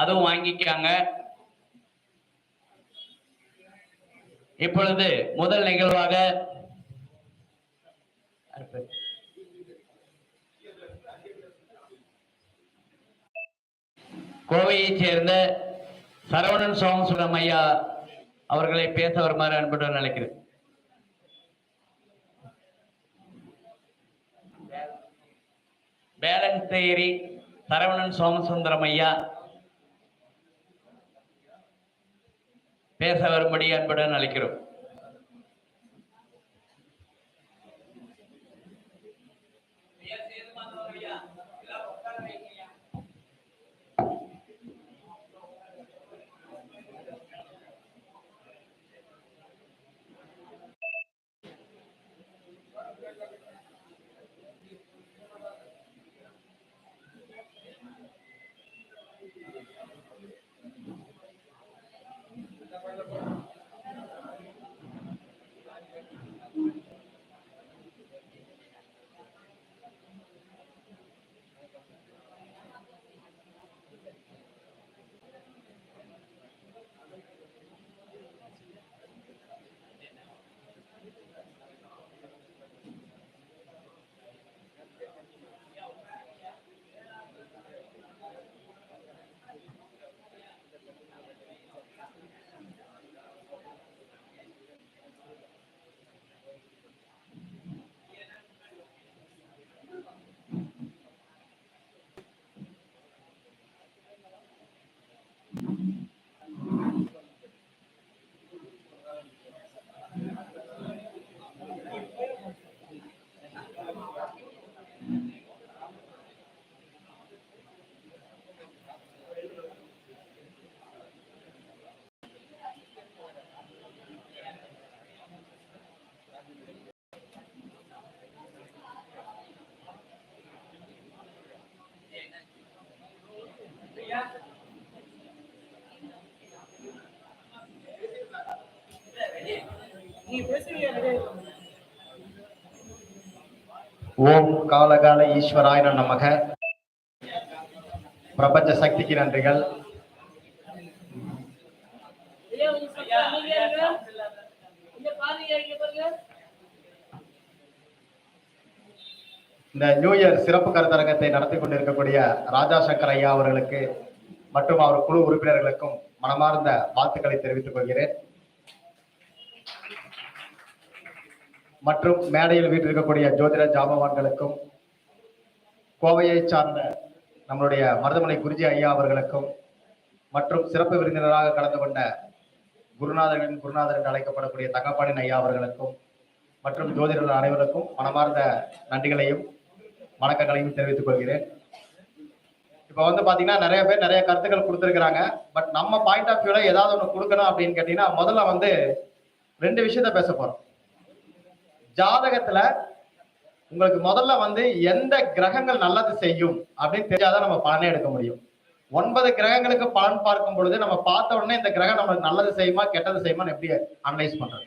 அதுவும் வாங்கிக்காங்க. இப்பொழுது முதல் நிகழ்வாக கோவையைச் சேர்ந்த சரவணன் சோமசுரம் ஐயா அவர்களை பேச வருமாறு அன்புடன் நினைக்கிறேன். பேலன்ஸ் தேரி சரவணன் சோமசுந்தரம் ஐயா பேச வரும்படி அன்புடன் அழைக்கிறோம். ஓம் காலகால ஈஸ்வராய நமக. பிரபஞ்ச சக்திக்கு நன்றிகள். இந்த நியூ இயர் சிறப்பு கருத்தரங்கத்தை நடத்தி கொண்டிருக்கக்கூடிய ராஜா சங்கர் ஐயா அவர்களுக்கு மற்றும் அவர் குழு உறுப்பினர்களுக்கும் மனமார்ந்த வாழ்த்துக்களை தெரிவித்துக் கொள்கிறேன். மற்றும் மேடையில் வீட்டிருக்கக்கூடிய ஜோதிட ஜாபவான்களுக்கும் கோவையை சார்ந்த நம்மளுடைய மருதமலை குருஜி ஐயா அவர்களுக்கும் மற்றும் சிறப்பு விருந்தினராக கலந்து கொண்ட குருநாதரின் குருநாதர் என்று அழைக்கப்படக்கூடிய தங்கப்பாடின் ஐயா அவர்களுக்கும் மற்றும் ஜோதிடர்கள் அனைவருக்கும் மனமார்ந்த நன்றிகளையும் வணக்கங்களையும் தெரிவித்துக் கொள்கிறேன். இப்போ வந்து பார்த்தீங்கன்னா நிறைய பேர் நிறைய கருத்துக்கள் கொடுத்துருக்குறாங்க. பட் நம்ம பாயிண்ட் ஆஃப் வியூவில் ஏதாவது ஒன்று கொடுக்கணும் அப்படின்னு கேட்டிங்கன்னா முதல்ல வந்து ரெண்டு விஷயத்த பேச போகிறோம் ஜாதகத்துல உங்களுக்கு முதல்ல வந்து எந்த கிரகங்கள் நல்லது செய்யும் அப்படின்னு தெரிஞ்சாதான் நம்ம பலனே எடுக்க முடியும். ஒன்பது கிரகங்களுக்கு பலன் பார்க்கும் பொழுது நம்ம பார்த்த உடனே இந்த கிரகம் நம்மளுக்கு நல்லது செய்யுமா கெட்டது செய்யுமான்னு எப்படி அனலைஸ் பண்றது?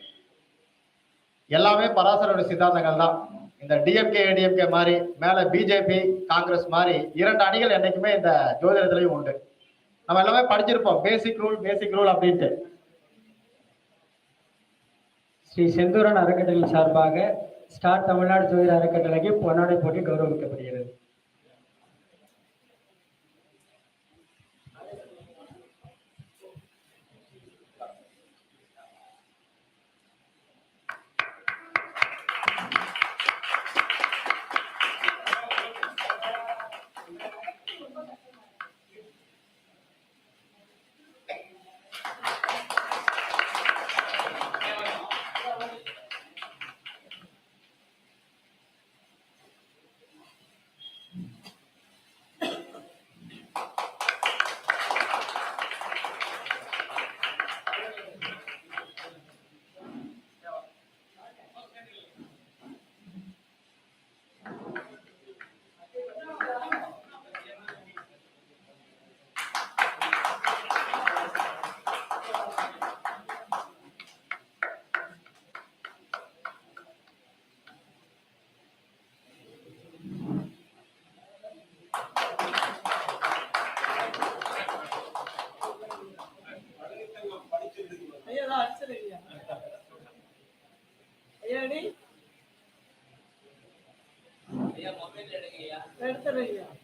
எல்லாமே பராசரோட சித்தாந்தங்கள் தான். இந்த டிஎம்கே ஏடிஎம்கே மாதிரி மேல பிஜேபி காங்கிரஸ் மாதிரி இரண்டு அணிகள் என்னைக்குமே இந்த ஜோதிடத்திலையும் உண்டு. நம்ம எல்லாமே படிச்சிருப்போம். பேசிக் ரூல் பேசிக் ரூல் அப்படின்ட்டு. ஸ்ரீ செந்தூரன் அறக்கட்டளை சார்பாக ஸ்டார் தமிழ்நாடு ஜோதிட அறக்கட்டளைக்கு பொன்னாடை போட்டி கௌரவிக்கப்படுகிறது. भैया मम्मी लड़ गया लड़ तो रही है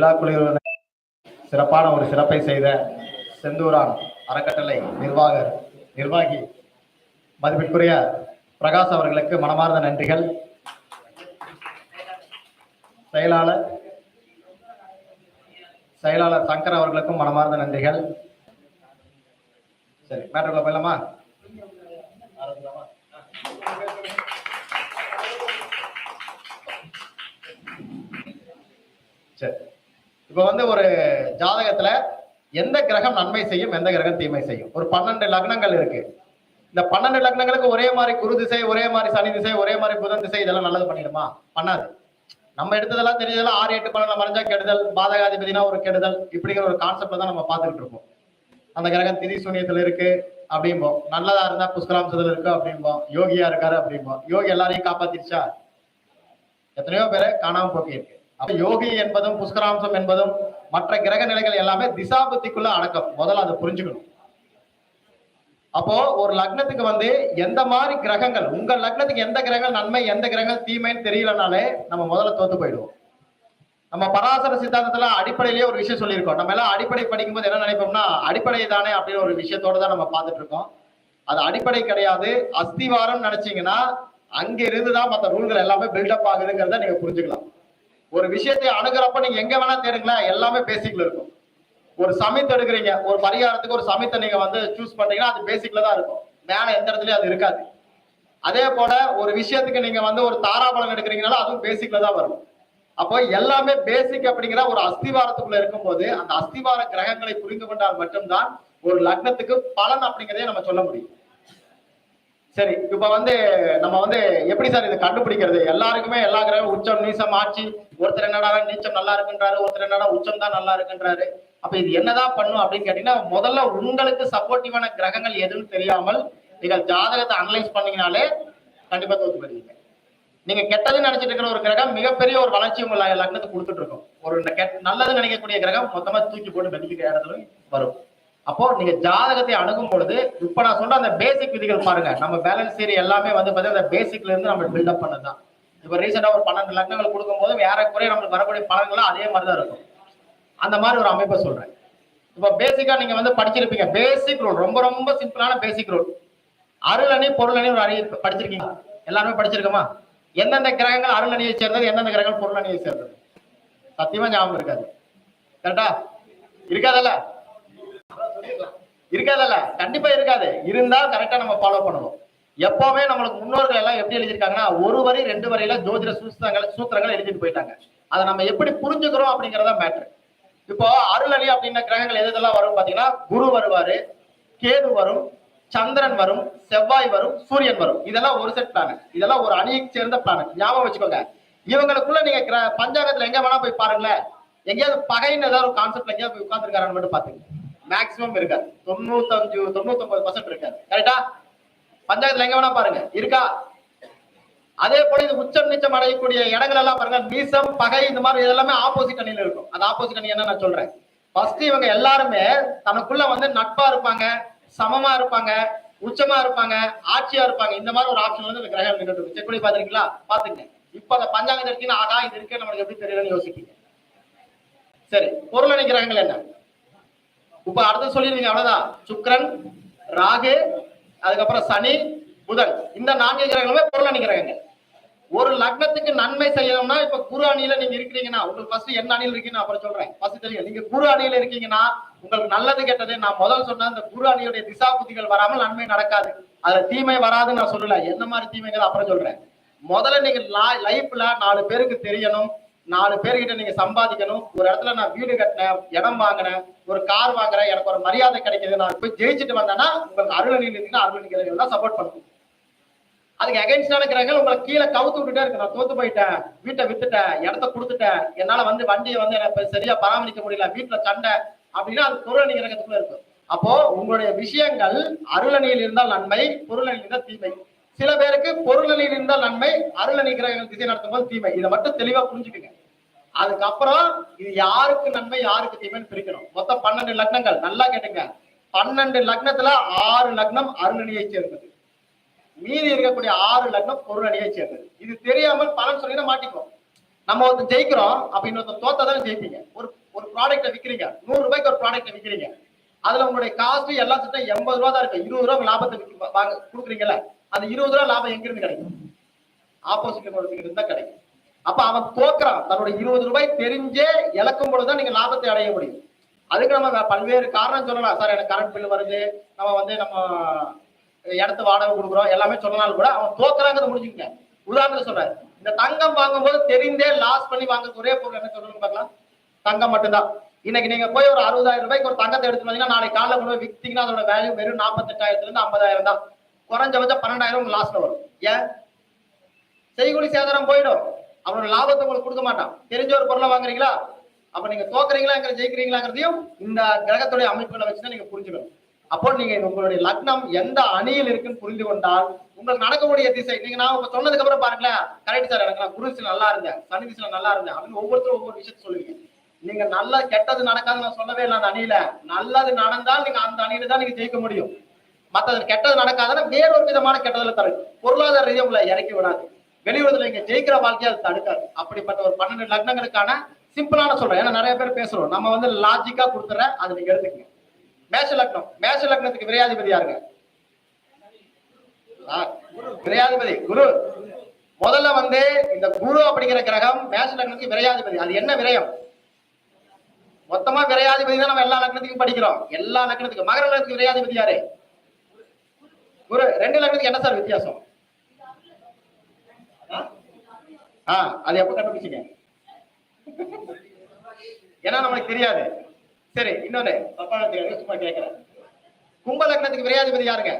விழாக்குழுவினர் சிறப்பான ஒரு சிறப்பை செய்த செந்தூரான் அறக்கட்டளை நிர்வாகர் நிர்வாகி மதிப்பிற்குரிய பிரகாஷ் அவர்களுக்கு மனமார்ந்த நன்றிகள். செயலாளர் செயலாளர் சங்கர் அவர்களுக்கும் மனமார்ந்த நன்றிகள். சரி மேட்டருக்குள்ள போயிடலாமா? இப்போ வந்து ஒரு ஜாதகத்துல எந்த கிரகம் நன்மை செய்யும் எந்த கிரகம் தீமை செய்யும்? ஒரு பன்னெண்டு லக்னங்கள் இருக்கு. இந்த பன்னெண்டு லக்னங்களுக்கு ஒரே மாதிரி குரு திசை ஒரே மாதிரி சனி திசை ஒரே மாதிரி புதன் திசை இதெல்லாம் நல்லது பண்ணிடுமா? பண்ணாது. நம்ம எடுத்ததெல்லாம் தெரிஞ்சதெல்லாம் ஆறு எட்டு பன்னெண்டு மறைஞ்சா கெடுதல் பாதகாதிபதினா ஒரு கெடுதல் இப்படிங்கிற ஒரு கான்செப்ட்ல தான் நம்ம பார்த்துக்கிட்டு இருப்போம் அந்த கிரகம் திதி சூனியத்துல இருக்கு அப்படிம்போம். நல்லதா இருந்தா புஷ்கராம்சத்துல இருக்கு அப்படிம்போம். யோகியா இருக்காரு அப்படிம்போம். யோகி எல்லாரையும் காப்பாத்திருச்சா? எத்தனையோ பேரை காணாம போக்கி இருக்கு அப்ப யோகி என்பதும் புஷ்கராம்சம் என்பதும் மற்ற கிரக நிலைகள் எல்லாமே திசாபுத்திக்குள்ள அடக்கம். முதல்ல அதை புரிஞ்சுக்கணும். அப்போ ஒரு லக்னத்துக்கு வந்து எந்த மாதிரி கிரகங்கள் உங்க லக்னத்துக்கு எந்த கிரகங்கள் நன்மை எந்த கிரகங்கள் தீமைன்னு தெரியலனாலே நம்ம முதல்ல தோத்து போயிடுவோம். நம்ம பராசர சித்தாந்தத்துல அடிப்படையிலேயே ஒரு விஷயம் சொல்லியிருக்கோம். நம்ம எல்லாம் அடிப்படை படிக்கும்போது என்ன நினைப்போம்னா அடிப்படை தானே அப்படின்னு ஒரு விஷயத்தோட தான் நம்ம பார்த்துட்டு இருக்கோம். அது அடிப்படை கிடையாது. அஸ்திவாரம் நினைச்சீங்கன்னா அங்க இருந்து தான் மற்ற ரூல்கள் எல்லாமே பில்டப் ஆகுதுங்கிறத நீங்க புரிஞ்சுக்கலாம். ஒரு விஷயத்தை அணுகிறப்ப நீங்க எங்க வேணா தேடுங்களேன் எல்லாமே பேசிக்ல இருக்கும். ஒரு சமித் எடுக்கிறீங்க ஒரு பரிகாரத்துக்கு ஒரு சமித்தை நீங்க வந்து சூஸ் பண்றீங்கன்னா அது பேசிக்ல தான் இருக்கும். மேல எந்த இடத்துலயும் அது இருக்காது. அதே போல ஒரு விஷயத்துக்கு நீங்க வந்து ஒரு தாராபலம் எடுக்கிறீங்கனாலும் அதுவும் பேசிக்ல தான் வரும். அப்போ எல்லாமே பேசிக் அப்படிங்கிற ஒரு அஸ்திவாரத்துக்குள்ள இருக்கும்போது அந்த அஸ்திவார கிரகங்களை புரிந்து கொண்டால் மட்டும்தான் ஒரு லக்னத்துக்கு பலன் அப்படிங்கிறதே நம்ம சொல்ல முடியும். சரி இப்ப வந்து நம்ம வந்து எப்படி சார் இதை கண்டுபிடிக்கிறது? எல்லாருக்குமே எல்லா கிரகம் உச்சம் நீசம் ஆட்சி. ஒருத்தர் என்னடா நீச்சம் நல்லா இருக்குன்றாரு ஒருத்தர் என்னடா உச்சம் தான் நல்லா இருக்குன்றாரு. அப்ப இது என்னதான் பண்ணும் அப்படின்னு கேட்டீங்கன்னா முதல்ல உங்களுக்கு சப்போர்ட்டிவான கிரகங்கள் எதுன்னு தெரியாமல் நீங்கள் ஜாதகத்தை அனலைஸ் பண்ணீங்கனாலே கண்டிப்பா தோத்து போயிருவீங்க நீங்க கெட்டதுன்னு நினைச்சிட்டு இருக்கிற ஒரு கிரகம் மிகப்பெரிய ஒரு வளர்ச்சி உங்க ல- கொடுத்துட்டு இருக்கும். ஒரு ந- நல்லது நினைக்கக்கூடிய கிரகம் மொத்தமா தூக்கி போட்டு வெடிக்கிற இடத்துல வரும். அப்போ நீங்க ஜாதகத்தை அணுகும் பொழுது இப்ப நான் சொல்ற அந்த பேசிக் விதிகள் பாருங்க. நம்ம பேலன்ஸ் சீரி எல்லாமே வந்து பாத்தீங்கன்னா அந்த பேசிக்ல இருந்து நம்ம பில்டப் பண்ணதுதான் இப்ப ரீசெண்டா ஒரு பன்னெண்டு லக்னங்கள் கொடுக்கும்போது வேற குறைய நம்மளுக்கு வரக்கூடிய பலன்களும் அதே மாதிரி தான் இருக்கும். அந்த மாதிரி ஒரு அமைப்பை சொல்றேன். இப்ப பேசிக்கா நீங்க வந்து படிச்சிருப்பீங்க. பேசிக் ரூல் ரொம்ப ரொம்ப சிம்பிளான பேசிக் ரூல் அருளணி பொருளணி ஒரு அணி படிச்சிருக்கீங்க எல்லாருமே படிச்சிருக்கோமா? எந்தெந்த கிரகங்கள் அருளணியை சேர்ந்தது எந்தெந்த கிரகங்கள் பொருளணியை சேர்ந்தது? சத்தியமா ஞாபகம் இருக்காது. கரெக்டா இருக்காதல்ல? இருக்காதல்ல கண்டிப்பா இருக்காது. இருந்தா கரெக்டா நம்ம ஃபாலோ பண்ணணும் எப்பவுமே நம்மளுக்கு முன்னோர்கள் எல்லாம் எப்படி எழுதியிருக்காங்கன்னா ஒரு வரி ரெண்டு வரியில ஜோதிட சூத்திரங்கள் சூத்திரங்கள் எழுதிட்டு போயிட்டாங்க. அதை நம்ம எப்படி புரிஞ்சுக்கிறோம் அப்படிங்கறத மேட்ரு இப்போ அருளலி அப்படின்ற கிரகங்கள் எது எதெல்லாம் வரும் பாத்தீங்கன்னா குரு வருவாரு கேது வரும் சந்திரன் வரும் செவ்வாய் வரும் சூரியன் வரும். இதெல்லாம் ஒரு செட் பிளானட் இதெல்லாம் ஒரு அணியை சேர்ந்த பிளானட் ஞாபகம் வச்சுக்கோங்க. இவங்களுக்குள்ள நீங்க கிர- பஞ்சாங்கத்துல எங்க வேணா போய் பாருங்களேன். எங்கேயாவது பகைன்னு ஏதாவது ஒரு கான்செப்ட்ல எங்கேயாவது போய் உட்காந்துருக்காரான்னு மட்டும் பாத்துங்க மேக்ஸிமம் இருக்காது. தொண்ணூத்தஞ்சு தொண்ணூத்தொன்பது பர்சன்ட் இருக்காது. கரெக்டா பஞ்சாயத்துல எங்க வேணா பாருங்க. இருக்கா? அதே போல இது உச்சம் நீச்சம் அடையக்கூடிய இடங்கள் எல்லாம் பாருங்க. நீசம் பகை இந்த மாதிரி இதெல்லாமே ஆப்போசிட் அணியில இருக்கும். அந்த ஆப்போசிட் அணி என்ன நான் சொல்றேன். ஃபர்ஸ்ட் இவங்க எல்லாருமே தனக்குள்ள வந்து நட்பா இருப்பாங்க சமமா இருப்பாங்க உச்சமா இருப்பாங்க ஆட்சியா இருப்பாங்க. இந்த மாதிரி ஒரு ஆப்ஷன் வந்து இந்த கிரகம் நின்றுட்டு செக் பண்ணி பாத்திருக்கீங்களா பாத்துங்க இப்ப அந்த பஞ்சாங்கத்தை இருக்கீங்கன்னா ஆகா இது இருக்கே நம்மளுக்கு எப்படி தெரியலன்னு யோசிக்கீங்க சரி பொருளணி கிரகங்கள் என்ன? இப்ப அடுத்து சொல்லிருவீங்க அவ்வளவுதான். சுக்ரன் ராகு அதுக்கப்புறம் சனி புதன். இந்த நான்கு கிரகங்களுமே பொருள் கிரகங்கள் ஒரு லக்னத்துக்கு நன்மை செய்யணும்னா இப்ப குரு அணியில நீங்க இருக்கிறீங்கன்னா உங்களுக்கு ஃபர்ஸ்ட் என்ன அணியில் இருக்கீங்கன்னு அப்புறம் சொல்றேன். ஃபர்ஸ்ட் தெரியும். நீங்க குரு அணியில இருக்கீங்கன்னா உங்களுக்கு நல்லது கெட்டது. நான் முதல் சொன்ன அந்த குரு அணியுடைய திசா புத்திகள் வராமல் நன்மை நடக்காது. அதுல தீமை வராதுன்னு நான் சொல்லல. என்ன மாதிரி தீமைகள் அப்புறம் சொல்றேன். முதல்ல நீங்க லைஃப்ல நாலு பேருக்கு தெரியணும். நாலு பேர்கிட்ட நீங்க சம்பாதிக்கணும். ஒரு இடத்துல நான் வீடு கட்டினேன் இடம் வாங்கினேன் ஒரு கார் வாங்குறேன் எனக்கு ஒரு மரியாதை கிடைக்குது நான் போய் ஜெயிச்சுட்டு வந்தேன்னா உங்களுக்கு அருளணியில் இருந்தீங்கன்னா அருள் அணிகள் தான் சப்போர்ட் பண்ணும். அதுக்கு அகைன்ஸ்டான கிரகங்கள் உங்களை கீழே கவுத்து விட்டுட்டே இருக்கு நான் தோத்து போயிட்டேன் வீட்டை வித்துட்டேன் இடத்த கொடுத்துட்டேன் என்னால வந்து வண்டியை வந்து எனக்கு சரியா பராமரிக்க முடியல வீட்டுல சண்டை அப்படின்னா அது பொருளணி கிரகத்துக்குள்ள இருக்கும். அப்போ உங்களுடைய விஷயங்கள் அருளணியில் இருந்தால் நன்மை பொருளணியில் இருந்தால் தீமை. சில பேருக்கு பொருளணியில் இருந்தால் நன்மை அருளணி கிரகங்கள் திசை நடத்தும் போது தீமை. இதை மட்டும் தெளிவா புரிஞ்சுக்குங்க. அதுக்கப்புறம் இது யாருக்கு நன்மை யாருக்கு தீமைன்னு பிரிக்கணும். மொத்தம் பன்னெண்டு லக்னங்கள். நல்லா கேட்டுங்க. பன்னெண்டு லக்னத்துல ஆறு லக்னம் அருளணியை சேர்ந்தது. மீதி இருக்கக்கூடிய ஆறு லக்னம் பொருளணியை சேர்ந்தது. இது தெரியாமல் பலன் சொல்லி மாட்டிக்குவோம். நம்ம ஒருத்தர் ஜெயிக்கிறோம் அப்ப இன்னொருத்தர் தோத்ததான் ஜெயிப்பீங்க. ஒரு ஒரு ப்ராடக்ட்டை விக்கிறீங்க. நூறு ரூபாய்க்கு ஒரு ப்ராடக்ட்டை விக்கிறீங்க. அதுல உங்களுடைய காஸ்ட் எல்லாம் சேர்த்தா எண்பது ரூபா தான் இருக்கு. இருபது ரூபா லாபத்தை விக்க- வாங்க கொடுக்குறீங்கல்ல? அந்த இருபது ரூபா லாபம் எங்க இருந்து கிடைக்கும் ஆப்போசிட் ஒருத்தருக்கு தான் கிடைக்கும். அப்ப அவன் தோக்குறான். தன்னுடைய இருபது ரூபாய் தெரிஞ்சே இழக்கும் பொழுதுதான் நீங்க லாபத்தை அடைய முடியும். அதுக்கு நம்ம பல்வேறு காரணம் சொல்லலாம். சார் எனக்கு கரண்ட் பில் வருது. நம்ம வந்து நம்ம இடத்த வாடகை கொடுக்குறோம். எல்லாமே சொன்னாலும் கூட அவன் தோக்குறாங்கிறத முடிஞ்சுக்கங்க. உதாரணத்துக்கு சொல்றாரு இந்த தங்கம் வாங்கும்போது தெரிந்தே லாஸ் பண்ணி வாங்க ஒரே பொருள் என்ன சொல்லணும் பார்க்கலாம்? தங்கம் மட்டும்தான். இன்னைக்கு நீங்க போய் ஒரு அறுபதாயிரம் ரூபாய்க்கு ஒரு தங்கத்தை எடுத்து வந்தீங்கன்னா நாளைக்கு காலைல கொண்டு போய் வித்தீங்கன்னா அதோட வேல்யூ வெறும் நாற்பத்தெட்டாயிரத்துல இருந்து ஐம்பதாயிரம் தான். குறைஞ்சபட்சம் பன்னெண்டாயிரம் உங்களுக்கு லாஸ்ட்ல வரும். ஏன்? செய்கூலி சேதாரம் போயிடும். அவனோட லாபத்தை உங்களுக்கு கொடுக்க மாட்டான். தெரிஞ்ச ஒரு பொருளை வாங்குறீங்களா? அப்ப நீங்க தோக்குறீங்களா ஜெயிக்கிறீங்களாங்கிறதையும் இந்த கிரகத்துடைய அமைப்புகளை வச்சுதான் நீங்க புரிஞ்சுக்கணும். அப்போ நீங்க உங்களுடைய லக்னம் எந்த அணியில் இருக்குன்னு புரிந்து கொண்டால் உங்களுக்கு நடக்கக்கூடிய திசை நீங்க நான் உங்க சொன்னதுக்கு அப்புறம் பாருங்களேன். கரெக்ட் சார் எனக்கு நான் குருசில நல்லா இருந்தேன். சனி திசையில நல்லா இருந்தேன். அப்படின்னு ஒவ்வொருத்தரும் ஒவ்வொரு விஷயத்த சொல்லுவீங்க. நீங்க நல்ல கெட்டது நடக்காது நான் சொல்லவே இல்லை அந்த அணியில. நல்லது நடந்தால் நீங்க அந்த அணியில தான் நீங்க ஜெயிக்க முடியும். மற்றது கெட்டது நடக்காதுன்னா வேறொரு விதமான கெட்டதுல தரும் பொருளாதார ரீதியாக உங்களை இறக்கி விடாது. வெளியூர்ல நீங்க ஜெயிக்கிற வாழ்க்கையை அது தடுக்காது. அப்படிப்பட்ட ஒரு பன்னெண்டு லக்னங்களுக்கான சிம்பிளான சொல்றேன். ஏன்னா நிறைய பேர் பேசுறோம். நம்ம வந்து லாஜிக்கா கொடுத்துற அதை நீங்க எடுத்துக்கங்க. மேஷ லக்னம். மேஷ லக்னத்துக்கு விரையாதிபதி யாருங்க? விரையாதிபதி குரு. முதல்ல வந்து இந்த குரு அப்படிங்கிற கிரகம் மேஷ லக்னத்துக்கு விரையாதிபதி. அது என்ன விரயம்? மொத்தமா விரையாதிபதி தான் நம்ம எல்லா லக்னத்துக்கும் படிக்கிறோம். எல்லா லக்னத்துக்கும். மகர லக்னத்துக்கு விரையாதிபதி யாரு? ஒரு ரெண்டு லக்னத்துக்கு என்ன சார் வித்தியாசம்? ஆ? ஆ அது எப்ப கண்டுபிடிச்சீங்க? ஏன்னா நமக்கு தெரியாது. சரி இன்னொன்னு தப்பா சும்மா கேட்கிறேன் கும்ப லக்னத்துக்கு விரையாதிபதி யாருங்க?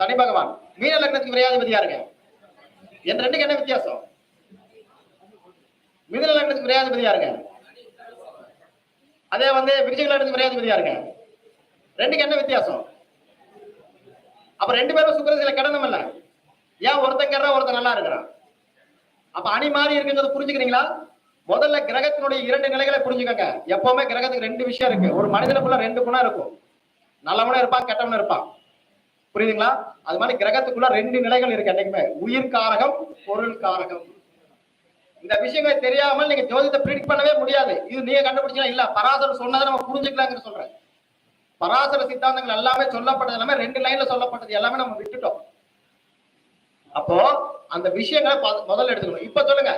சனி பகவான். மீன லக்னத்துக்கு விரையாதிபதி யாருங்க? என் ரெண்டுக்கு என்ன வித்தியாசம்? மிதுன லக்னத்துக்கு விரையாதிபதி யாருங்க? அதே வந்து விருச்சிக லக்னத்துக்கு விரையாதிபதி யாருங்க? ரெண்டுக்கு என்ன வித்தியாசம்? அப்ப ரெண்டு பேரும் சுக்கரசில கடனம் இல்ல? ஏன் ஒருத்தன் கெடுறா ஒருத்தன் நல்லா இருக்கிறான்? அப்ப அணி மாறி இருக்குங்கிறது புரிஞ்சுக்கிறீங்களா? முதல்ல கிரகத்தினுடைய இரண்டு நிலைகளை புரிஞ்சுக்கோங்க. எப்பவுமே கிரகத்துக்கு ரெண்டு விஷயம் இருக்கு. ஒரு மனிதனுக்குள்ள ரெண்டு குணம் இருக்கும். நல்லவனும் இருப்பான் கெட்டவனும் இருப்பான். புரியுதுங்களா? அது மாதிரி கிரகத்துக்குள்ள ரெண்டு நிலைகள் இருக்கு என்னைக்குமே. உயிர் காரகம் பொருள் காரகம். இந்த விஷயங்களை தெரியாமல் நீங்க ஜோதிடத்தை ப்ரிடிக்ட் பண்ணவே முடியாது. இது நீங்க கண்டுபிடிச்சா இல்ல பராசர் சொன்னதை நம்ம புரிஞ்சுக்கலாங்கிற சொல்றேன். பராசர சித்தாந்தங்கள் எல்லாமே சொல்லப்பட்டது எல்லாமே ரெண்டு லைன்ல சொல்லப்பட்டது எல்லாமே நம்ம விட்டுட்டோம். அப்போ அந்த விஷயங்களை முதல்ல எடுத்துக்கணும். இப்ப சொல்லுங்க.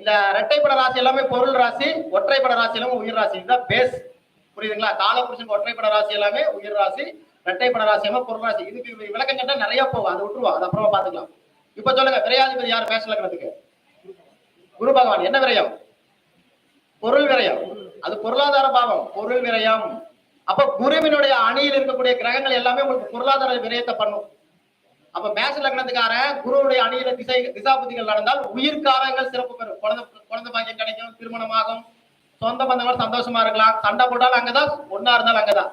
இந்த இரட்டைப்பட ராசி எல்லாமே பொருள் ராசி ஒற்றைப்பட ராசி எல்லாமே உயிர் ராசி. இதுதான் பேஸ் புரியுதுங்களா? காலபுருஷனுக்கு ஒற்றைப்பட ராசி எல்லாமே உயிர் ராசி ரெட்டைப்பட ராசி எல்லாமே பொருள் ராசி. இதுக்கு விளக்கம் கேட்டா நிறைய போகும். அதை விட்டுருவோம் அது அப்புறமா பாத்துக்கலாம் இப்ப சொல்லுங்க. விரையாதிபதி யார்? பேசலங்கிறதுக்கு குரு பகவான். என்ன விரயம்? பொருள் விரயம். அது பொருளாதார பாவம். பொருள் விரயம். அப்ப குருவினுடைய அணியில் இருக்கக்கூடிய கிரகங்கள் எல்லாமே உங்களுக்கு பொருளாதார விரயத்தை பண்ணும். அப்ப மேஷ லக்னத்துக்காரன் குருவுடைய அணியில திசை திசாபுத்திகள் நடந்தால் உயிர்காரங்கள் சிறப்பு பெறும். குழந்தை குழந்தை பாக்கியம் கிடைக்கும் திருமணமாகும். சொந்த பந்தங்கள் சந்தோஷமா இருக்கலாம். சண்டை போட்டாலும் அங்கதான் ஒன்னா இருந்தாலும் அங்கதான்.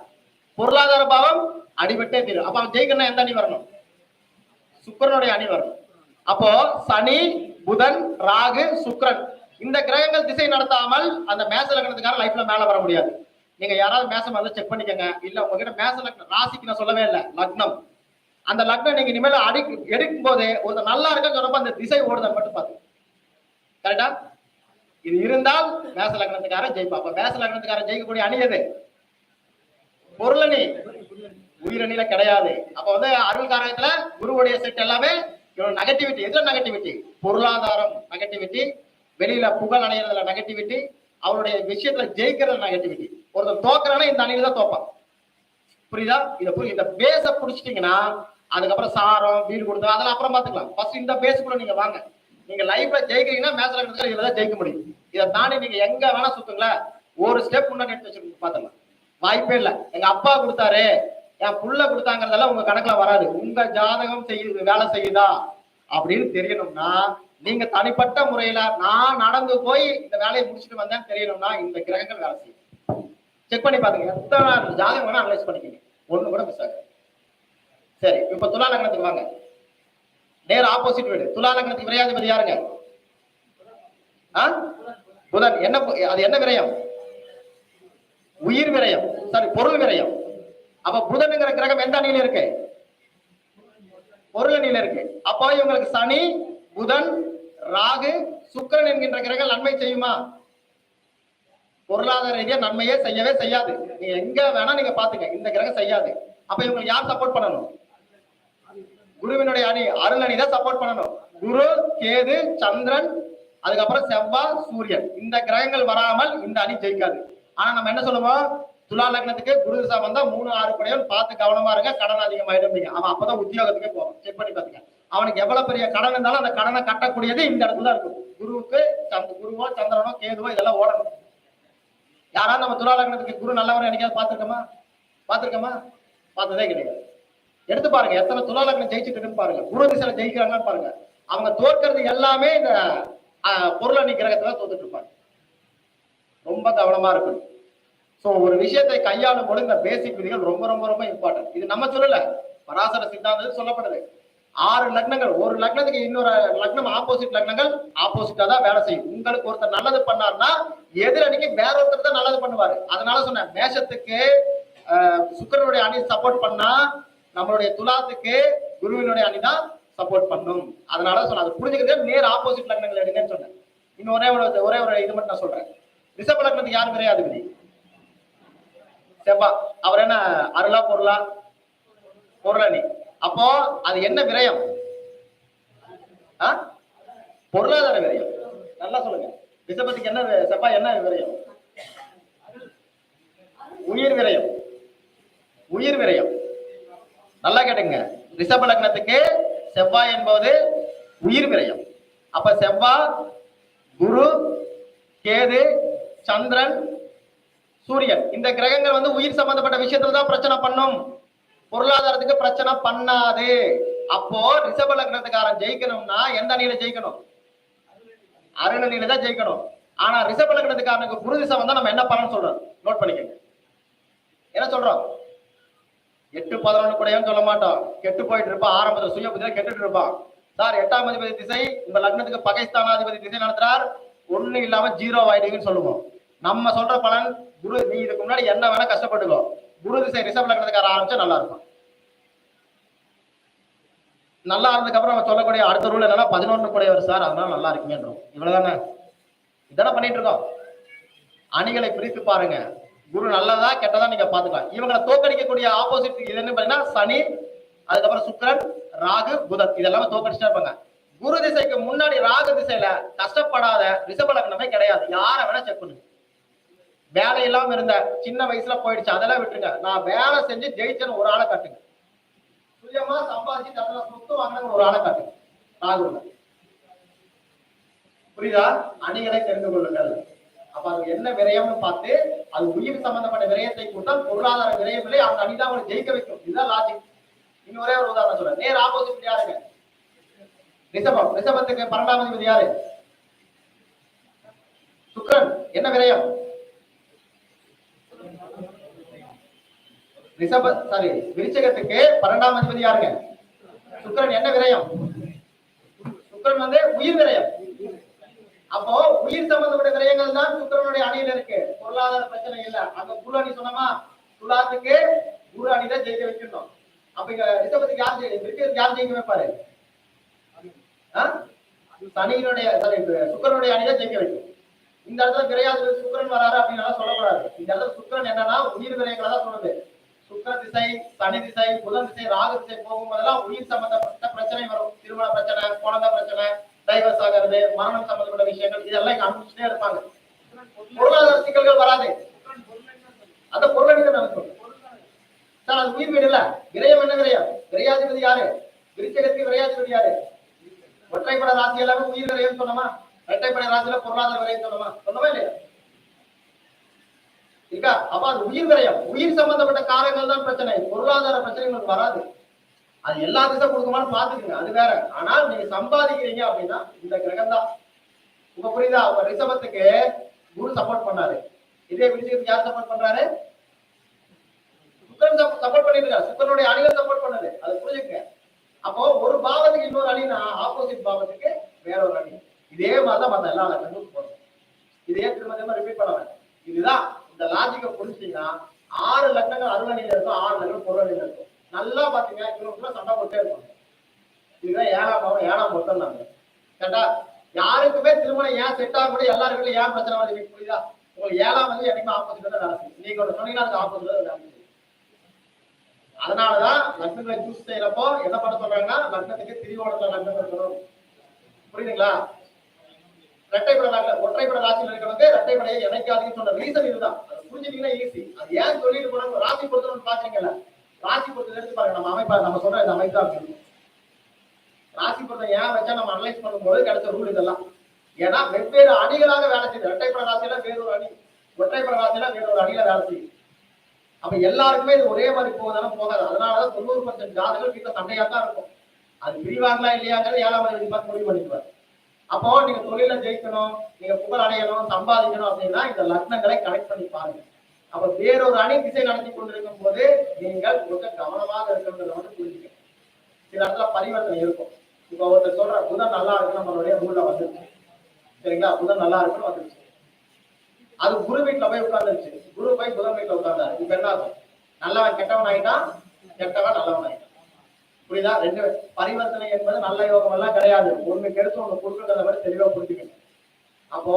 பொருளாதார பாவம் அடிபட்டே தீரும் அப்ப அவன் ஜெயிக்கணும் எந்த அணி வரணும்? சுக்கரனுடைய அணி வரணும். அப்போ சனி புதன் ராகு சுக்கரன் இந்த கிரகங்கள் திசை நடத்தாமல் அந்த மேச லக்னத்துக்கார லைஃப்ல மேல வர முடியாது. நீங்க யாராவது மேசம் வந்து செக் பண்ணிக்கங்க. இல்ல உங்ககிட்ட மேச லக்னம் ராசிக்கு நான் சொல்லவே இல்லை. லக்னம். அந்த லக்னம் நீங்க இனிமேல் அடி எடுக்கும் போது ஒரு நல்லா இருக்குன்னு சொன்னப்ப அந்த திசை ஓடுதல் மட்டும் பாத்து கரெக்டா இது இருந்தால் மேச லக்னத்துக்காரன் ஜெயிப்பா அப்ப மேச லக்னத்துக்காரன் ஜெயிக்கக்கூடிய அணி எது? பொருளணி. உயிரணில கிடையாது. அப்ப வந்து அருள் காரகத்துல குருவுடைய செட் எல்லாமே நெகட்டிவிட்டி எதுல நெகட்டிவிட்டி பொருளாதாரம் நெகட்டிவிட்டி வெளியில புகழ் அடையிறதுல நெகட்டிவிட்டி அவருடைய விஷயத்துல ஜெயிக்கிறதுல நெகட்டிவிட்டி ஒருத்தர் தோக்குறானா இந்த அணியில தான் தோப்பான். புரியுதா? இதை புரிய இந்த பேஸ புடிச்சிட்டீங்கன்னா அதுக்கப்புறம் சாரம் வீடு கொடுத்தோம் அதெல்லாம் அப்புறம் பாத்துக்கலாம் ஃபர்ஸ்ட் இந்த பேஸ் கூட நீங்க வாங்க. நீங்க லைஃப்ல ஜெயிக்கிறீங்கன்னா மேட்ச்ல நடக்கிறதுல இதுல தான் ஜெயிக்க முடியும். இதை தாண்டி நீங்க எங்க வேணா சுத்துங்களேன். ஒரு ஸ்டெப் முன்னாடி எடுத்து வச்சிருக்கீங்க பாத்துக்கலாம் வாய்ப்பே இல்லை. எங்க அப்பா கொடுத்தாரு. என் புள்ள கொடுத்தாங்கிறதெல்லாம் உங்க கணக்குல வராது. உங்க ஜாதகம் செய்யுது வேலை செய்யுதா? அப்படின்னு தெரியணும்னா நீங்க தனிப்பட்ட முறையில நான் நடந்து போய் இந்த வேலையை முடிச்சுட்டு வந்தேன்னு தெரியணும்னா இந்த கிரகங்கள் வேலை செய்யும். செக் பண்ணி பாருங்க. எத்தனை ஜாதகம் வேணா அனலைஸ் பண்ணிக்கோங்க. ஒண்ணு கூட மிஸ் ஆகும் சரி இப்ப துலா லக்னத்துக்கு வாங்க. நேர் ஆப்போசிட் வீடு. துலா லக்னத்துக்கு விரையாதிபதி யாருங்க? ஆ? புதன். என்ன அது என்ன விரயம்? உயிர் விரயம். சாரி பொருள் விரயம். அப்ப புதனுங்கிற கிரகம் எந்த அணியில இருக்கு? பொருள் அணியில இருக்கு. அப்போ இவங்களுக்கு சனி புதன் ராகு சுக்கிரன் என்கின்ற கிரகம் நன்மை செய்யுமா? பொருளாதார ரீதியா நன்மையே செய்யவே செய்யாது. நீங்க எங்க வேணா நீங்க பாத்துங்க. இந்த கிரகம் செய்யாது. அப்ப இவங்களுக்கு யார் சப்போர்ட் பண்ணணும்? குருவினுடைய அணி அருள் அணி தான் சப்போர்ட் பண்ணணும். குரு கேது சந்திரன் அதுக்கப்புறம் செவ்வாய் சூரியன். இந்த கிரகங்கள் வராமல் இந்த அணி ஜெயிக்காது. ஆனா நம்ம என்ன சொல்லுவோம்? துலா லக்னத்துக்கு குரு திசா வந்தா மூணு ஆறு குடையவன் பார்த்து கவனமா இருங்க. கடன் அதிகமாயிடும் அவன் அப்பதான் உத்தியோகத்துக்கே போவான். செக் பண்ணி பாத்துங்க அவனுக்கு எவ்வளவு பெரிய கடன் இருந்தாலும் அந்த கடனை கட்டக்கூடியது இந்த இடத்துல இருக்கும். குருவுக்கு குருவோ சந்திரனோ கேதுவோ இதெல்லாம் ஓடணும். யாராவது நம்ம துலாலக்கணத்துக்கு குரு நல்லவரை என்னைக்காவது பார்த்திருக்கோமா? பார்த்திருக்கோமா? பார்த்ததே கிடையாது. எடுத்து பாருங்க எத்தனை துலாலக்கணம் ஜெயிச்சுட்டு இருக்குன்னு பாருங்க. குரு திசையில ஜெயிக்கிறாங்கன்னு பாருங்க. அவங்க தோற்கிறது எல்லாமே இந்த பொருளணி கிரகத்துல தோத்துட்டு இருப்பாங்க. ரொம்ப கவனமா இருக்கணும். ஸோ ஒரு விஷயத்தை கையாளும் போது இந்த பேசிக் விதிகள் ரொம்ப ரொம்ப ரொம்ப இம்பார்ட்டன்ட் இது நம்ம சொல்லல. பராசர சித்தாந்தம் சொல்லப்படுது ஆறு லக்னங்கள். ஒரு லக்னத்துக்கு இன்னொரு லக்னம் ஆப்போசிட் லக்னங்கள் ஆப்போசிட்டா தான் வேலை செய்யும். உங்களுக்கு ஒருத்தர் நல்லது பண்ணார்னா எதிரணிக்கு வேற ஒருத்தர் தான் நல்லது பண்ணுவாரு. அதனால சொன்னேன் மேஷத்துக்கு சுக்கரனுடைய அணி சப்போர்ட் பண்ணா நம்மளுடைய துலாத்துக்கு குருவினுடைய அணி தான் சப்போர்ட் பண்ணும். அதனால சொன்னேன் அது புரிஞ்சுக்கிறது நேர் ஆப்போசிட் லக்னங்கள் எடுங்கன்னு சொன்னேன். இன்னும் ஒரே ஒரு ஒரே ஒரு இது மட்டும் நான் சொல்றேன். ரிஷப லக்னத்துக்கு யார் விரையாதிபதி செவ்வா. அவர் என்ன அருளா பொருளா? பொருளணி அப்போ அது என்ன விரயம்? ஆ? பொருளாதார விரயம். நல்லா சொல்லுங்க. ரிஷபத்துக்கு என்ன வி- செவ்வாய் என்ன விரயம்? உயிர் விரயம். உயிர் விரயம். நல்லா கேட்டுங்க. ரிஷப லக்னத்துக்கு செவ்வாய் என்பது உயிர் விரயம். அப்ப செவ்வாய் குரு கேது சந்திரன் சூரியன். இந்த கிரகங்கள் வந்து உயிர் சம்பந்தப்பட்ட விஷயத்துல தான் பிரச்சனை பண்ணும். பொருளாதாரத்துக்கு பிரச்சனை பண்ணாது. அப்போ ரிஷப லக்னத்துக்காரன் ஜெயிக்கணும்னா எந்த அணியில ஜெயிக்கணும்? அருள் அணியில தான் ஜெயிக்கணும். ஆனா ரிஷப லக்னத்துக்காரனுக்கு குரு திசை வந்தா நம்ம என்ன பண்ணணும் சொல்றோம்? நோட் பண்ணிக்கங்க. என்ன சொல்றோம்? எட்டு பதினொன்று கூடயும் சொல்ல மாட்டோம். கெட்டு போயிட்டு இருப்பான் ஆரம்பத்தில் சுய புத்தியில கெட்டுட்டு இருப்பான் சார் எட்டாம் அதிபதி திசை உங்க லக்னத்துக்கு பகைஸ்தானாதிபதி திசை நடத்துறார். ஒண்ணு இல்லாம ஜீரோ ஆயிடுங்கன்னு சொல்லுவோம். நம்ம சொல்ற பலன் குரு நீ இதுக்கு முன்னாடி என்ன வேணா கஷ்டப்பட்டுக்கோ. குரு திசை ரிஷப லக்னத்துக்கார ஆரம்பிச்சா நல்லா இருக்கும். நல்லா இருந்ததுக்கு அப்புறம் சொல்லக்கூடிய அடுத்த ரூல் என்னன்னா பதினொன்னு கூடையவர் சார் அதனால நல்லா இருக்கீங்கன்றோம் இவ்வளவுதானே? இதான பண்ணிட்டு இருக்கோம். அணிகளை பிரித்து பாருங்க. குரு நல்லதா கெட்டதா நீங்க பாத்துக்கலாம் இவங்களை தோக்கடிக்கக்கூடிய ஆப்போசிட் இது என்ன பாத்தீங்கன்னா சனி அதுக்கப்புறம் சுக்கரன் ராகு புதன். இதெல்லாம் தோக்கடிச்சுட்டா இருப்பாங்க. குரு திசைக்கு முன்னாடி ராகு திசையில கஷ்டப்படாத ரிஷப லக்னமே கிடையாது. யார வேணா செக் பண்ணுங்க. வேலை இல்லாம இருந்த சின்ன வயசுல போயிடுச்சு. அதெல்லாம் விட்டுருங்க. நான் வேலை செஞ்சு ஜெயிச்சேன்னு ஒரு ஆளை காட்டுங்க. சுயமா சம்பாதிச்சு அதெல்லாம் சொத்து வாங்கினு ஒரு ஆளை காட்டுங்க. ராகுல புரியுதா? அணிகளை தெரிந்து கொள்ளுங்கள். அப்ப அது என்ன விரயம்னு பார்த்து அது உயிர் சம்பந்தப்பட்ட விரயத்தை கொடுத்தால் பொருளாதார விரயமில்லை. அந்த அணிதான் அவங்களை ஜெயிக்க வைக்கும். இதுதான் லாஜிக் இன்னும் ஒரே ஒரு உதாரணம் சொல்றேன். நேர் ஆப்போசிட் யாருங்க ரிஷபம். ரிஷபத்துக்கு பன்னெண்டாம் அதிபதி யாரு? சுக்ரன் என்ன விரயம்? ரிஷப சாரி விருச்சகத்துக்கு பன்னெண்டாம் அதிபதி யாருங்க? சுக்கரன் என்ன விரயம்? சுக்கரன் வந்து உயிர் விரயம். அப்போ உயிர் சம்பந்தப்பட்ட விரயங்கள் தான் சுக்கரனுடைய அணியில இருக்கு. பொருளாதார பிரச்சனை இல்ல. அங்க குரு அணி சொன்னமா? துலாத்துக்கு குரு அணி தான் ஜெயிக்க வைக்கணும். அப்ப இங்க ரிஷபத்துக்கு யார் விருச்சகத்துக்கு யார் ஜெயிக்க வைப்பாரு? ஆ? சனியினுடைய சாரி சுக்கிரனுடைய அணி தான் ஜெயிக்க வைக்கும் இந்த இடத்துல விரையாது சுக்கிரன் வராரு அப்படின்னு சொல்லக்கூடாது. இந்த இடத்துல சுக்கரன் என்னன்னா உயிர் விரயங்களை தான் சொல்லுது. சுக்கர திசை சனி திசை புதன் திசை ராகு திசை போகும்போதெல்லாம் உயிர் சம்பந்தப்பட்ட பிரச்சனை வரும். திருமண பிரச்சனை குழந்தை பிரச்சனை டைவர்ஸ் ஆகிறது மரணம் சம்பந்தப்பட்ட விஷயங்கள் இதெல்லாம் இங்க அனுபவிச்சுட்டே இருப்பாங்க. பொருளாதார சிக்கல்கள் வராது. அந்த பொருளை நடக்கும் சார் அது உயிர் வீடு இல்ல. விரயம் என்ன விரயம்? விரையாதிபதி யாரு? விருச்சகத்துக்கு விரையாதிபதி யாரு? ஒற்றைப்பட ராசி எல்லாமே உயிர் விரயம் சொன்னோமா? இரட்டைப்படை ராசியில பொருளாதார விரயம் சொன்னோமா? சொன்னமா இல்லையா? இருக்கா அப்ப அது உயிர் விரயம் உயிர் சம்பந்தப்பட்ட காரங்கள் தான் பிரச்சனை. பொருளாதார பிரச்சனை வராது. அது எல்லா திசை கொடுக்குமான்னு பாத்துக்கோங்க அது வேற. ஆனால் நீங்க சம்பாதிக்கிறீங்க அப்படின்னா இந்த கிரகம் தான். இப்ப புரியுதா? உங்க ரிஷபத்துக்கு குரு சப்போர்ட் பண்ணாரு. இதே விஷயத்துக்கு யார் சப்போர்ட் பண்றாரு? சுக்கரன் சப்போர்ட் பண்ணிருக்காரு. சுக்கரனுடைய அணிகள் சப்போர்ட் பண்ணது அது புரிஞ்சுக்க அப்போ ஒரு பாவத்துக்கு இன்னொரு அணினா ஆப்போசிட் பாவத்துக்கு வேற ஒரு அணி. இதே மாதிரிதான் மத்த எல்லா லட்சங்களும் போகும். இதே திரும்ப திரும்ப ரிப்பீட் பண்ண வேண்டாம். இதுதான் இந்த லாஜிக்கை புரிஞ்சுட்டீங்கன்னா ஆறு லட்சங்கள் அருளணியில இருக்கும் ஆறு லட்சம் பொருளணியில இருக்கும். நல்லா பாத்தீங்கன்னா இவங்களுக்குள்ள சண்டை போட்டே இருப்பாங்க. இதுதான் ஏழாம் பாவம் ஏழாம் பொருத்தம் நாங்க. கரெக்டா யாருக்குமே திருமணம் ஏன் செட் ஆக கூட எல்லாருக்குள்ள ஏன் பிரச்சனை வருது நீங்க புரியுதா? உங்களுக்கு ஏழாம் வந்து என்னைக்குமே ஆப்போசிட் தான் வேலை செய்யும். நீங்க ஒரு சொன்னீங்கன்னா அதுக்கு ஆப்போசிட் தான் வேலை செய்யும். அதனாலதான் லக்னங்களை சூஸ் செய்யறப்போ என்ன பண்ண சொல்றாங்கன்னா லக்னத்துக்கு திரிவோணத்துல லக்னம் இருக்கணும் புரியுதுங்களா? இரட்டைப்பட லக்னம் ஒற்றைப்பட ராசியில் இருக்கிறவங்க இரட்டைப்படையை இணைக்காதுன்னு சொன்ன ரீசன் இதுதான். அது புரிஞ்சுட்டீங்கன்னா ஈஸி அது ஏன் சொல்லிட்டு போனாங்க ராசி பொறுத்தவரை பாக்குறீங்கல்ல? ராசி பொறுத்தது எடுத்து பாருங்க. நம்ம அமைப்பா நம்ம சொல்ற இந்த அமைப்பு தான் அப்படின்னு. ராசி பொறுத்தம் ஏன் வச்சா நம்ம அனலைஸ் பண்ணும்போது கிடைச்ச ரூல் இதெல்லாம். ஏன்னா வெவ்வேறு அணிகளாக வேலை செய்யுது. இரட்டைப்பட ராசியில வேறொரு அணி. ஒற்றைப்பட ராசியில வேறொரு அணியில வேலை செய்யுது. அப்ப எல்லாருக்குமே இது ஒரே மாதிரி போகுதாலும் போகாது. அதனாலதான் தொண்ணூறு பர்சன்ட் ஜாதகம் வீட்டில் சண்டையா தான் இருக்கும். அது பிரிவாங்களா இல்லையாங்கிறது ஏழாம் தேதி பார்த்து முடிவு பண்ணிக்குவார். அப்போ நீங்க தொழில ஜெயிக்கணும் நீங்க புகழ் அடையணும் சம்பாதிக்கணும் அப்படின்னா இந்த லக்னங்களை கனெக்ட் பண்ணி பாருங்க. அப்ப வேறொரு அணி திசை நடத்தி கொண்டிருக்கும் போது நீங்கள் மிக கவனமாக இருக்கணுன்றத வந்து புரிஞ்சுக்கணும். சில இடத்துல பரிவர்த்தனை இருக்கும். இப்போ ஒருத்தர் சொல்ற புதன் நல்லா இருக்கு நம்மளுடைய ஊர்ல வந்துருச்சு. சரிங்களா? புதன் நல்லா இருக்குன்னு வந்துருச்சு. அது குரு வீட்டுல போய் உட்கார்ந்துருச்சு. குரு போய் புதன் வீட்டுல உட்கார்ந்தாரு. இப்ப என்ன ஆகும்? நல்லவன் கெட்டவன் ஆயிட்டான் கெட்டவன் நல்லவன் ஆயிட்டான். புரியுதா? ரெண்டு பரிவர்த்தனை என்பது நல்ல யோகம் எல்லாம் கிடையாது. ஒண்ணு கெடுத்து ஒண்ணு கொடுக்குறத மாதிரி தெளிவா புரிஞ்சுக்கணும் அப்போ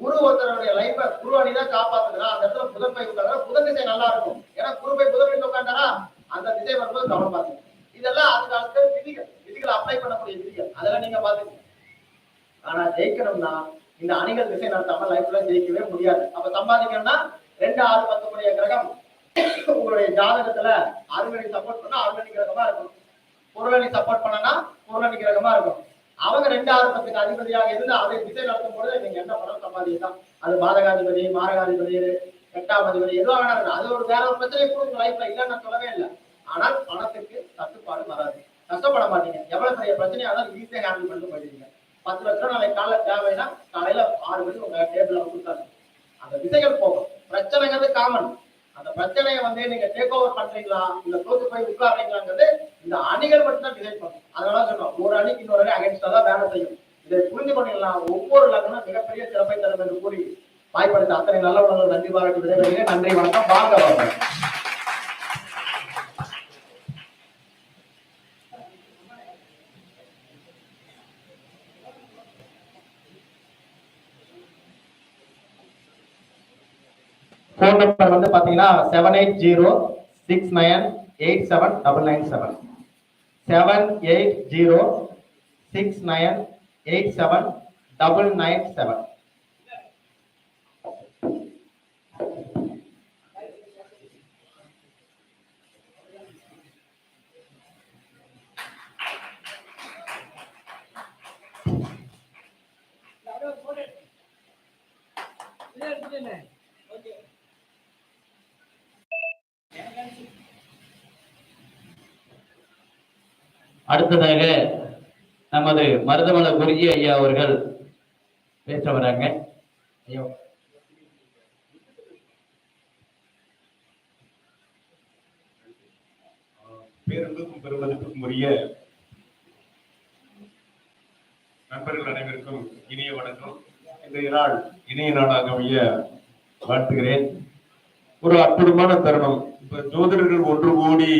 குரு ஒருத்தருடைய லைஃப குரு அணிதான் காப்பாத்துக்கிறா அந்த இடத்துல புதன் பை உட்கார்ந்தா புதன் திசை நல்லா இருக்கும். ஏன்னா குரு பை புதன் வீட்டுல அந்த திசை வரும்போது கவனம் பார்த்து இதெல்லாம் அதுக்கு அடுத்த விதிகள். விதிகளை அப்ளை பண்ணக்கூடிய விதிகள். அதெல்லாம் நீங்க பாத்துக்கணும் ஆனா ஜெயிக்கணும்னா இந்த அணிகள் திசை நடத்தாம லைஃப்ல ஜெயிக்கவே முடியாது. அப்ப சம்பாதிக்கணும்னா ரெண்டு ஆறு பத்து கிரகம். உங்களுடைய ஜாதகத்துல அருமணி சப்போர்ட் பண்ணா அருமணி கிரகமா இருக்கும் பொருளணி சப்போர்ட் பண்ணனா பொருளணி கிரகமா இருக்கும். அவங்க ரெண்டு ஆறு அதிபதியாக இருந்து அதை திசை நடத்தும் பொழுது நீங்க என்ன பணம் சம்பாதிக்கலாம்? அது பாதகாதிபதி மாரகாதிபதி எட்டாம் அதிபதி எதுவாக வேணாலும் அது ஒரு வேற ஒரு பிரச்சனை கூட உங்க லைஃப்ல இல்லைன்னு நான் சொல்லவே இல்லை. ஆனால் பணத்துக்கு தட்டுப்பாடு வராது. கஷ்டப்பட மாட்டீங்க. எவ்வளவு பெரிய பிரச்சனையா இருந்தாலும் ஈஸியாக ஹேண்டில் பண்ணிட்டு போயிடுவீங்க. பத்து லட்சம் நாளைக்கு காலை தேவைன்னா காலையில ஆறு மணிக்கு உங்க டேபிள்ல கொடுத்தாங்க அந்த விசைகள் போகும். பிரச்சனைங்கிறது காமன் அந்த பிரச்சனையை வந்து நீங்க டேக் ஓவர் பண்றீங்களா? இல்ல தோத்து போய் உட்கார்றீங்களாங்கிறது இந்த அணிகள் மட்டும் தான் டிசைட் பண்ணும். அதனால சொன்னோம் ஒரு அணிக்கு இன்னொரு அணி அகைன்ஸ்டா தான் வேலை செய்யும். இதை புரிந்து கொண்டீங்களா ஒவ்வொரு லக்னம் மிகப்பெரிய சிறப்பை தரும் என்று கூறி வாய்ப்படுத்த அத்தனை நல்ல உணர்வு நன்றி பாராட்டு விடைபெறுகிறேன். நன்றி வணக்கம். வாங்க ஃபோன் நம்பர் வந்து பாத்தீங்கன்னா seven eight zero six nine eight seven double nine seven seven eight zero six nine eight seven double nine seven அடுத்ததாக நமது மருதமல குருஜி ஐயா அவர்கள் பேச வராங்க. ஐயோ. பேரன்புக்கும் பெருமதிப்புக்கும் உரிய நண்பர்கள் அனைவருக்கும் இனிய வணக்கம். இன்றைய நாள் இணைய நாளாக அமைய வாழ்த்துகிறேன். ஒரு அற்புதமான தருணம். இப்ப ஜோதிடர்கள் ஒன்று கூடி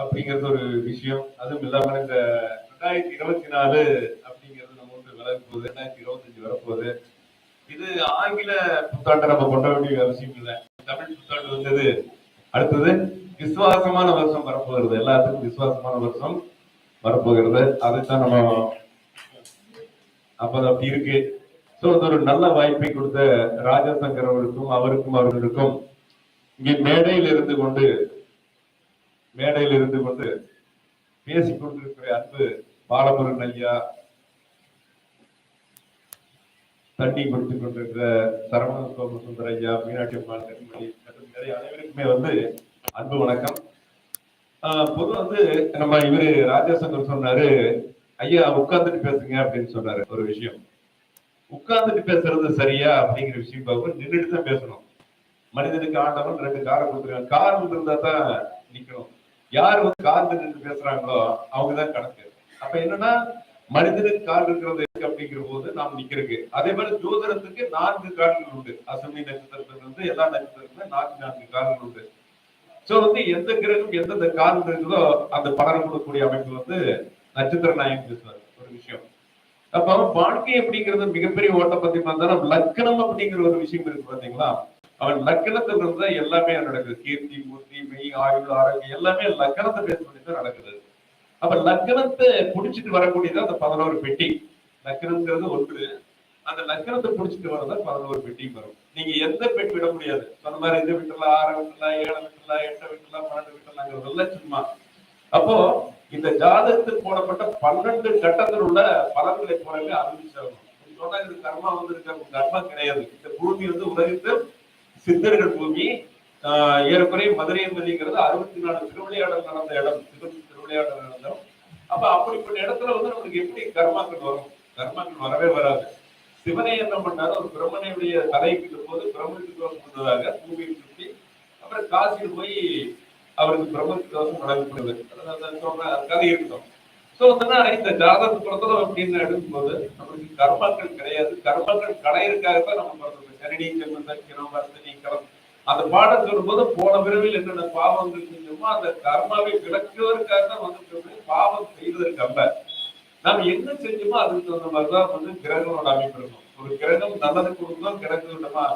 அப்படிங்கிறது ஒரு விஷயம். அதுவும் இல்லாம இந்த ரெண்டாயிரத்தி இருபத்தி நாலு அப்படிங்கிறது நம்ம வந்து விலக போகுது. ரெண்டாயிரத்தி இருபத்தஞ்சு வரப்போகுது. இது ஆங்கில புத்தாண்டை நம்ம கொண்ட வேண்டிய அவசியம் இல்லை. தமிழ் புத்தாண்டு வந்தது. அடுத்தது விசுவாசமான வருஷம் வரப்போகிறது. எல்லாத்துக்கும் விசுவாசமான வருஷம் வரப்போகிறது. அதைத்தான் நம்ம அப்பதான் அப்படி இருக்கு. சோ அது ஒரு நல்ல வாய்ப்பை கொடுத்த ராஜசங்கர் அவருக்கும் அவருக்கும் அவர்களுக்கும் இங்கே மேடையில் இருந்து கொண்டு மேடையில் இருந்து கொண்டு பேசிக் கொண்டிருக்கிற அன்பு பாலமுருகன் ஐயா தண்ணி கொடுத்து கொண்டிருக்கிற சரவண சோமசுந்தர ஐயா மீனாட்சி அம்மாள் நெருமணி மற்றும் நிறைய அனைவருக்குமே வந்து அன்பு வணக்கம். ஆஹ் வந்து நம்ம இவரு ராஜேசங்கர் சொன்னாரு ஐயா உட்கார்ந்துட்டு பேசுங்க அப்படின்னு சொன்னாரு ஒரு விஷயம். உட்கார்ந்துட்டு பேசுறது சரியா அப்படிங்கிற விஷயம் பார்க்கும் நின்றுட்டு தான் பேசணும். மனிதனுக்கு ஆண்டவன் ரெண்டு காரை கொடுத்துருக்காங்க கார் இருந்தா தான் நிக்கணும். யார் வந்து கார்ல நின்று பேசுறாங்களோ அவங்கதான் கணக்கு. அப்ப என்னன்னா மனிதனுக்கு கால் இருக்கிறது இருக்கு அப்படிங்கிற போது நாம் நிக்கிறதுக்கு. அதே மாதிரி ஜோதிடத்துக்கு நான்கு கால்கள் உண்டு. அசமி நட்சத்திரத்துல இருந்து எல்லா நட்சத்திரத்துக்குமே நான்கு நான்கு கால்கள் உண்டு. சோ வந்து எந்த கிரகம் எந்தெந்த கால் இருக்குதோ அந்த பலன் கொடுக்கக்கூடிய அமைப்பு வந்து நட்சத்திர நாயகம் பேசுவார். ஒரு விஷயம். அப்ப வாழ்க்கை அப்படிங்கிறது மிகப்பெரிய ஓட்ட பத்தி பார்த்தா லக்கணம் அப்படிங்கிற ஒரு விஷயம் இருக்கு பாத்தீங்களா? அவன் லக்கணத்தில் இருந்தா எல்லாமே நடக்குது கீர்த்தி மூர்த்தி மெய் ஆயுள் ஆரோக்கியம் எல்லாமே லக்கணத்தை பேஸ் பண்ணி தான் நடக்குது. அப்ப லக்கணத்தை புடிச்சிட்டு வரக்கூடியது அந்த பதினோரு பெட்டி. லக்கணம்ங்கிறது ஒன்று. அந்த லக்கணத்தை புடிச்சிட்டு வரதான் பதினோரு பெட்டி வரும். நீங்க எந்த பெட்டி விட முடியாது. சொன்ன மாதிரி இது விட்டுலாம் ஆறு விட்டுலாம் ஏழு விட்டுலாம் எட்டு விட்டுலாம் பன்னெண்டு விட்டுலாங்கிறதெல்லாம் சும்மா. அப்போ இந்த ஜாதகத்தில் போடப்பட்ட பன்னெண்டு கட்டத்தில் உள்ள பலன்களை போலவே அறிவிச்சாகும் சொன்னா இது கர்மா வந்து இருக்க கர்மா கிடையாது. இந்த பூமி வந்து உலகத்தில் சித்தர்கள் பூமி ஏறக்குறைய மதுரை மல்லிங்கிறது அறுபத்தி நாலு திருவிளையாடல் நடந்த இடம் சிவன் திருவிளையாடல் நடந்த இடம். அப்ப அப்படிப்பட்ட இடத்துல வந்து நமக்கு எப்படி கர்மாக்கள் வரும்? கர்மாக்கள் வரவே வராது. சிவனை என்ன பண்ணாரு? ஒரு பிரம்மனுடைய தலைக்கு போது பிரம்மனுக்கு தோஷம் வந்ததாக பூமியை சுற்றி அப்புறம் காசியில் போய் அவருக்கு பிரம்மனுக்கு தோஷம் வழங்கப்படுது சொல்ற கதை இருக்கணும் சோ அதனால இந்த ஜாதக பிறந்தோம் அப்படின்னு எடுக்கும்போது நம்மளுக்கு கர்மாக்கள் கிடையாது. கர்மாக்கள் கடையிறதுக்காகத்தான் நம்ம பிறந்தோம் கரடி ஜென்மம் தக்கிறோம் வர்த்தனி அந்த பாடம் சொல்லும்போது போன பிறவில் என்னென்ன பாவங்கள் செஞ்சோமோ அந்த கர்மாவை விளக்குவதற்காக தான் வந்து பாவம் செய்வதற்கு அல்ல. நாம் என்ன செஞ்சோமோ அதுக்கு தகுந்த மாதிரிதான் வந்து கிரகங்களோட அமைப்பு இருக்கும். ஒரு கிரகம் நல்லது கொடுத்தோம் கிரகம் நம்ம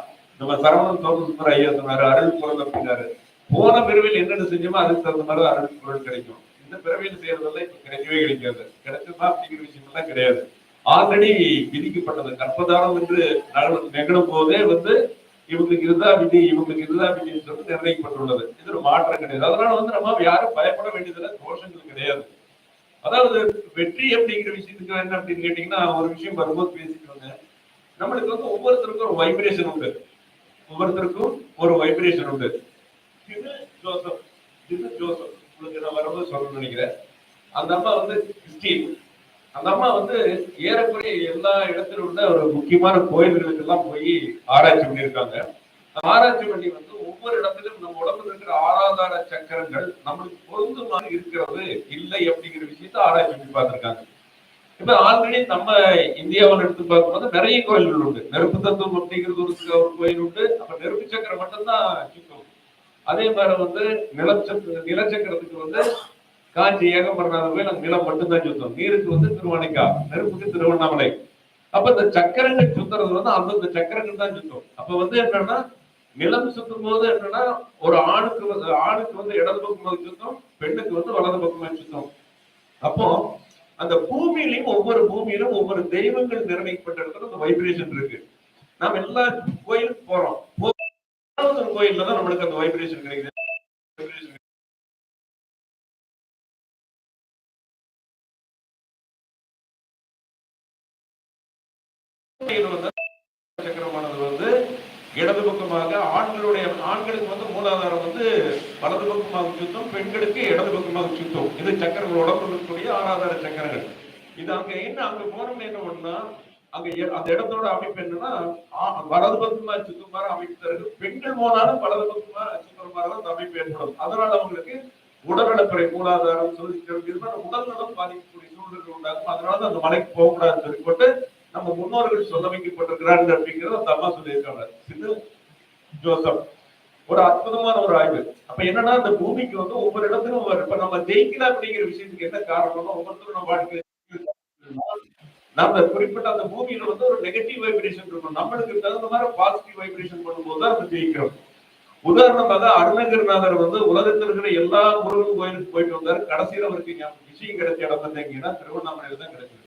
நம்ம சரவணன் தோன்ற ஐயா சொன்னாரு அருள் பொருள் அப்படின்னாரு. போன பிறவில் என்னென்ன செஞ்சோமோ அதுக்கு தகுந்த மாதிரி தான் அருள் பொருள் கிடைக்கும். இந்த பிறவியில் செய்யறதெல்லாம் இப்ப கிடைக்கவே கிடைக்காது. கிடைக்குமா அப்படிங்கிற விஷயம் எல்லாம் கிடையாது. ஆல்ரெடி விதிக்கப்பட்டது. கற்பதானம் என்று நகரும் நிகழும் போதே வந்து இவங்களுக்கு இதுதான் விதி இவங்களுக்கு இதுதான் விதின்னு சொல்லி நிர்ணயிக்கப்பட்டுள்ளது. இது ஒரு மாற்றம் கிடையாது. அதனால வந்து நம்ம யாரும் பயப்பட வேண்டியதில்லை தோஷங்கள் கிடையாது. அதாவது வெற்றி அப்படிங்கிற விஷயத்துக்கு என்ன அப்படின்னு கேட்டீங்கன்னா ஒரு விஷயம் வரும்போது பேசிட்டு வந்தேன் நம்மளுக்கு வந்து ஒவ்வொருத்தருக்கும் ஒரு வைப்ரேஷன் உண்டு. ஒவ்வொருத்தருக்கும் ஒரு வைப்ரேஷன் உண்டு. இது ஜோசப். இது ஜோசப். உங்களுக்கு நான் வரும்போது சொல்லணும்னு நினைக்கிறேன். அந்த அம்மா வந்து கிறிஸ்டின். அந்த அம்மா வந்து ஏறக்குறைய எல்லா இடத்துல உள்ள ஒரு முக்கியமான கோயில்களுக்கு எல்லாம் போய் ஆராய்ச்சி பண்ணியிருக்காங்க. ஆராய்ச்சி பண்ணி வந்து ஒவ்வொரு இடத்திலும் நம்ம உடம்புல இருக்கிற ஆராதார சக்கரங்கள் நம்மளுக்கு பொருந்துமாக இருக்கிறது இல்லை அப்படிங்கிற விஷயத்த ஆராய்ச்சி பண்ணி பார்த்திருக்காங்க. இப்ப ஆல்ரெடி நம்ம இந்தியாவில் எடுத்து பார்க்கும்போது நிறைய கோயில்கள் உண்டு. நெருப்பு தத்துவம் அப்படிங்கிறது ஒரு ஒரு கோயில் உண்டு. அப்ப நெருப்பு சக்கரம் மட்டும்தான் சுத்தம். அதே மாதிரி வந்து நிலச்சக்கர நிலச்சக்கரத்துக்கு வந்து காஞ்சி ஏகம்பரநாதர் நம்ம நிலம் மட்டும்தான் சுத்தம். நீருக்கு வந்து திருவானைக்கா நெருப்புக்கு திருவண்ணாமலை. அப்ப இந்த சக்கரங்கள் சுத்துறது வந்து அந்தந்த சக்கரங்கள் தான் சுத்தம். அப்ப வந்து என்னன்னா நிலம் சுத்தும் போது என்னன்னா ஒரு ஆணுக்கு வந்து ஆணுக்கு வந்து இடது பக்கம் சுத்தம் பெண்ணுக்கு வந்து வலது பக்கம் சுத்தம். அப்போ அந்த பூமியிலையும் ஒவ்வொரு பூமியிலும் ஒவ்வொரு தெய்வங்கள் நிர்ணயிக்கப்பட்ட இடத்துல அந்த வைப்ரேஷன் இருக்கு. நாம எல்லா கோயிலுக்கு போறோம். கோயில்ல தான் நம்மளுக்கு அந்த வைப்ரேஷன் கிடைக்குது. சக்கரமானது வந்து இடது பக்கமாக ஆண்களுடைய ஆண்களுக்கு வந்து மூலாதாரம் வந்து வலது பக்கமாக சுத்தம் பெண்களுக்கு இடது பக்கமாக சுத்தம். இது சக்கரங்கள் உடம்புல இருக்கக்கூடிய ஆறாதார சக்கரங்கள். இது அங்க என்ன அங்க போனோம்னு என்ன பண்ணா அங்க எ- அந்த இடத்தோட அமைப்பு என்னன்னா வலது பக்கமா சுத்தமாக அமைப்பு தருது பெண்கள் போனாலும் வலது பக்கமா சுத்தமாக அந்த அமைப்பு ஏற்படும். அதனால அவங்களுக்கு உடல்நலப்பிறை மூலாதாரம் சொல்லி இது மாதிரி பாதிக்கக்கூடிய சூழ்நிலை உண்டாகும். அதனால அந்த மலைக்கு போகக்கூடாதுன்னு சொல்லி போட்டு நம்ம முன்னோர்கள் சொல்ல வைக்கப்பட்டிருக்கிறார்கள் அப்படிங்கிறத அந்த சொல்லியிருக்காங்க. இது ஜோசப். ஒரு அற்புதமான ஒரு ஆய்வு. அப்ப என்னன்னா அந்த பூமிக்கு வந்து ஒவ்வொரு இடத்துலும் இப்ப நம்ம ஜெயிக்கல அப்படிங்கிற விஷயத்துக்கு என்ன காரணம்னா ஒவ்வொருத்தரும் நம்ம வாழ்க்கை நம்ம குறிப்பிட்ட அந்த பூமியில வந்து ஒரு நெகட்டிவ் வைப்ரேஷன் இருக்கும். நம்மளுக்கு தகுந்த மாதிரி பாசிட்டிவ் வைப்ரேஷன் பண்ணும்போது தான் நம்ம ஜெயிக்கிறோம். உதாரணமாக அருணகிரிநாதர் வந்து உலகத்தில் இருக்கிற எல்லா முருகன் கோயிலுக்கு போயிட்டு வந்தாரு. கடைசியில் அவருக்கு விஷயம் கிடைச்ச இடம் வந்து எங்கன்னா திருவண்ணாமலையில தான் கிடைச்சது.